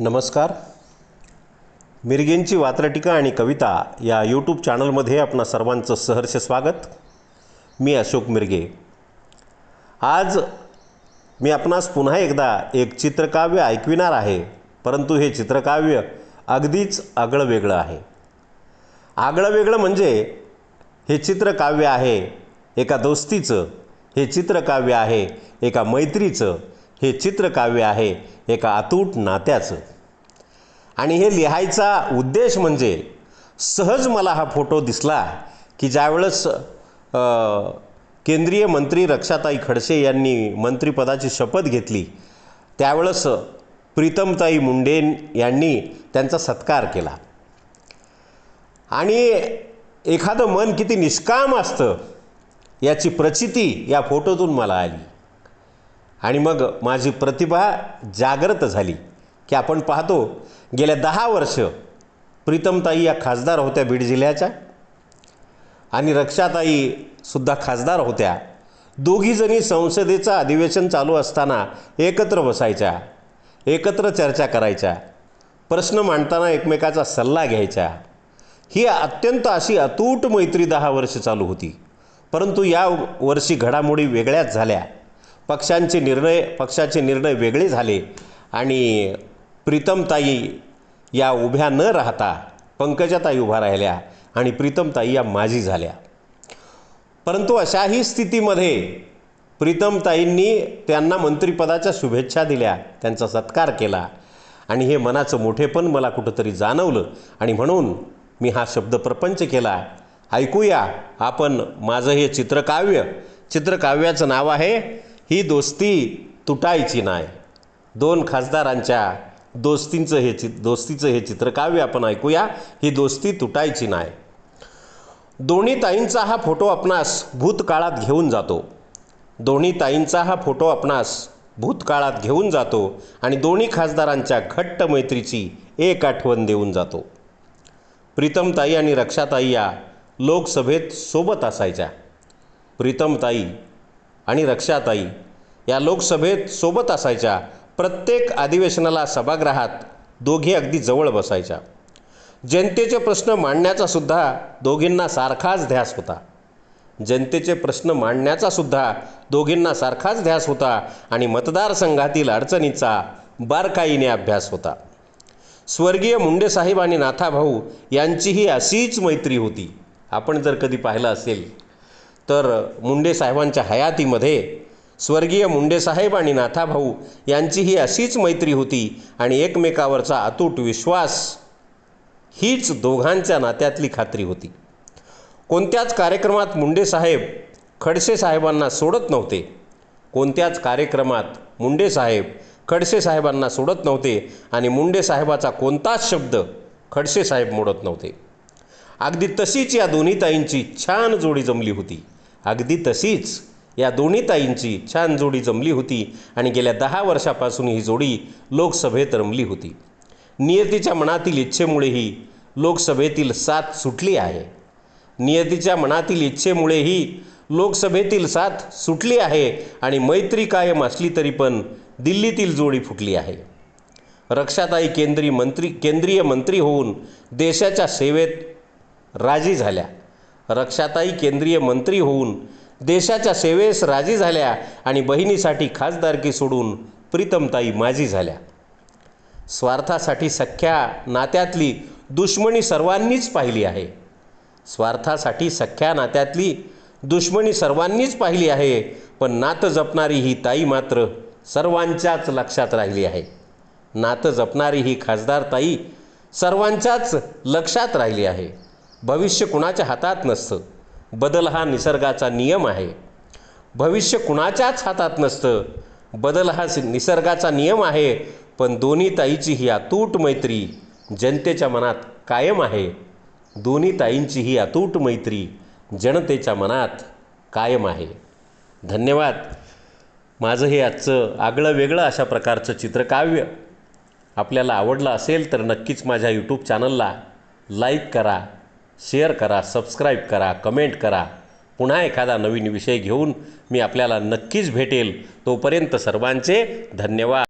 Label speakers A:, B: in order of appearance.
A: नमस्कार. मिरगेंची वात्रटिका आणि कविता या यूट्यूब चॅनलमध्ये आपणा सर्वांचं सहर्ष स्वागत. मी अशोक मिरगे. आज मी आपणास पुन्हा एकदा एक चित्रकाव्य ऐकविणार आहे परंतु हे चित्रकाव्य अगदीच आगळं वेगळं आहे. आगळं वेगळं म्हणजे हे चित्रकाव्य आहे एका दोस्तीचं हे चित्रकाव्य आहे एका मैत्रीचं हे चित्रकाव्य आहे एका अतूट नात्याचं. आणि हे लिहायचा उद्देश म्हणजे सहज मला हा फोटो दिसला की ज्यावेळेस केंद्रीय मंत्री रक्षाताई खडसे यांनी मंत्रिपदाची शपथ घेतली त्यावेळेस प्रीतमताई मुंडे यांनी त्यांचा सत्कार केला. आणि एखादं मन किती निष्काम असतं याची प्रचिती या फोटोतून मला आली. आणि मग माझी प्रतिभा जागृत झाली की आपण पाहतो गेल्या दहा वर्ष प्रीतमताई या खासदार होत्या बीड जिल्ह्याच्या आणि रक्षाताईसुद्धा खासदार होत्या. दोघीजणी संसदेचं अधिवेशन चालू असताना एकत्र बसायच्या एकत्र चर्चा करायच्या प्रश्न मांडताना एकमेकाचा सल्ला घ्यायच्या. ही अत्यंत अशी अतूट मैत्री दहा वर्ष चालू होती. परंतु या वर्षी घडामोडी वेगळ्याच झाल्या. पक्षांचे निर्णय पक्षाचे निर्णय वेगळे झाले आणि प्रीतमताई या उभ्या न राहता पंकजाताई उभा राहिल्या आणि प्रीतमताई या माझी झाल्या. परंतु अशाही स्थितीमध्ये प्रीतमताईंनी त्यांना मंत्रिपदाच्या शुभेच्छा दिल्या त्यांचा सत्कार केला आणि हे मनाचं मोठेपण मला कुठंतरी जाणवलं आणि म्हणून मी हा शब्द प्रपंच केला. ऐकूया आपण माझं हे चित्रकाव्य. चित्रकाव्याचं नाव आहे ही दोस्ती तुटायची नाही. दोन खासदारांच्या दोस्तींचं हे चित दोस्तीचं हे चित्रकाव्य आपण ऐकूया. ही दोस्ती तुटायची नाही. दोन्ही ताईंचा हा फोटो आपणास भूतकाळात घेऊन जातो. दोन्ही ताईंचा हा फोटो आपणास भूतकाळात घेऊन जातो आणि दोन्ही खासदारांच्या घट्ट मैत्रीची एक आठवण देऊन जातो. प्रीतमताई आणि रक्षाताई या लोकसभेत सोबत असायच्या. प्रीतमताई आणि रक्षाताई या लोकसभेत सोबत असायच्या प्रत्येक अधिवेशनाला सभागृहात दोघे अगदी जवळ बसायच्या. जनतेचे प्रश्न मांडण्याचा सुद्धा दोघींना सारखाच ध्यास होता. जनतेचे प्रश्न मांडण्याचा सुद्धा दोघींना सारखाच ध्यास होता आणि मतदारसंघातील अडचणीचा बारकाईने अभ्यास होता. स्वर्गीय मुंडेसाहेब आणि नाथाभाऊ यांचीही अशीच मैत्री होती. आपण जर कधी पाहिलं असेल तर मुंडे साहेबांच्या हयातीमध्ये स्वर्गीय मुंडेसाहेब आणि नाथाभाऊ यांची ही अशीच मैत्री होती आणि एकमेकावरचा अतूट विश्वास हीच दोघांच्या नात्यातली खात्री होती. कोणत्याच कार्यक्रमात मुंडेसाहेब खडसे साहेबांना सोडत नव्हते. कोणत्याच कार्यक्रमात मुंडे साहेब खडसे साहेबांना सोडत नव्हते आणि मुंडे साहेबाचा कोणताच शब्द खडसे साहेब मोडत नव्हते. अगदी तशीच या दोन्ही ताईंची छान जोडी जमली होती. अगदी तशीच या दोन्ही ताईंची छान जोडी जमली होती आणि गेल्या दहा वर्षापासून ही जोडी लोकसभेत रमली होती. नियतीच्या मनातील इच्छेमुळेही लोकसभेतील साथ सुटली आहे. नियतीच्या मनातील इच्छेमुळेही लोकसभेतील साथ सुटली आहे आणि मैत्री कायम असली तरी पण दिल्लीतील जोडी फुटली आहे. रक्षाताई केंद्रीय मंत्री केंद्रीय मंत्री होऊन देशाच्या सेवेत राजी झाल्या. रक्षाताई केंद्रीय मंत्री होऊन देशाच्या सेवेस राजी झाल्या आणि बहिणीसाठी खासदारकी सोडून प्रीतमताई माझी झाल्या. स्वार्थासाठी सख्या नात्यातली दुश्मनी सर्वांनीच पाहिली आहे. स्वार्थासाठी सख्या नात्यातली दुश्मनी सर्वांनीच पाहिली आहे पण नातं जपणारी ही ताई मात्र सर्वांच्याच लक्षात राहिली आहे. नातं जपणारी ही खासदार ताई सर्वांच्याच लक्षात राहिली आहे. भविष्य कुणाच्या हातात नसतं? बदल हा निसर्गाचा नियम आहे. भविष्य कुणाच्याच हातात नसतं. बदल हा निसर्गाचा नियम आहे पण दोन्ही ताईची ही अतूट मैत्री जनतेच्या मनात कायम आहे. दोन्ही ताईंची ही अतूट मैत्री जनतेच्या मनात कायम आहे. धन्यवाद. माझं हे आजचं आगळं वेगळं अशा प्रकारचं चित्रकाव्य आपल्याला आवडलं असेल तर नक्कीच माझ्या यूट्यूब चॅनलला लाईक करा. शेअर करा सबस्क्राईब करा कमेंट करा. पुन्हा एखादा नवीन विषय घेऊन मी आपल्याला नक्कीच भेटेल. तोपर्यंत सर्वांचे धन्यवाद.